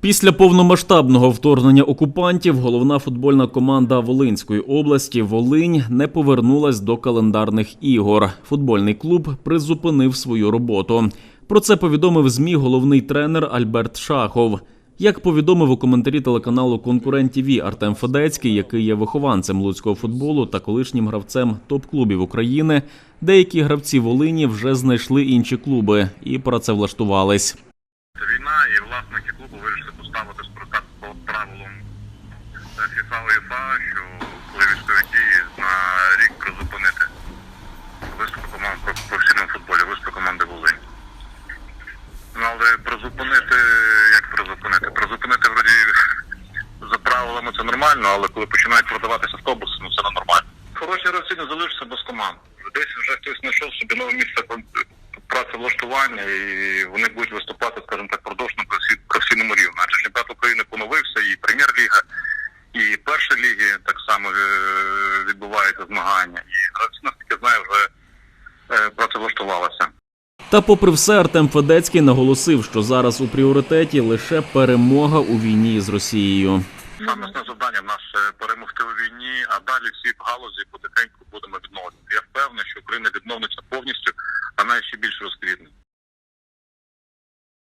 Після повномасштабного вторгнення окупантів головна футбольна команда Волинської області Волинь не повернулась до календарних ігор. Футбольний клуб призупинив свою роботу. Про це повідомив змі головний тренер Альберт Шахов. Як повідомив у коментарі телеканалу Конкурент ТІВІ Артем Федецький, який є вихованцем луцького футболу та колишнім гравцем топ-клубів України, деякі гравці Волині вже знайшли інші клуби і працевлаштувались. Власники клубу вирішили поставити спортак по правилам FIFA УЄФА, що коли військові дії на рік призупинити виступ команд в професійному футболі, виступ команди Волинь. Ну, але призупинити, як призупинити? Призупинити вроді за правилами це нормально, але коли починають продаватися автобуси, ну це не нормально. Хороші гравці не залишаться без команд. Десь вже хтось знайшов собі нове місце працевлаштування і вони і перша ліги так само е, відбуваються змагання. І гравці, наскільки знаю, вже е, працевлаштувалися. Та, попри все, Артем Федецький наголосив, що зараз у пріоритеті лише перемога у війні з Росією. Саме основне завдання в нас е, перемогти у війні, а далі всі в галузі потихеньку будемо відновлювати. Я впевнений, що Україна відновиться повністю, а навіть ще більше розквітне.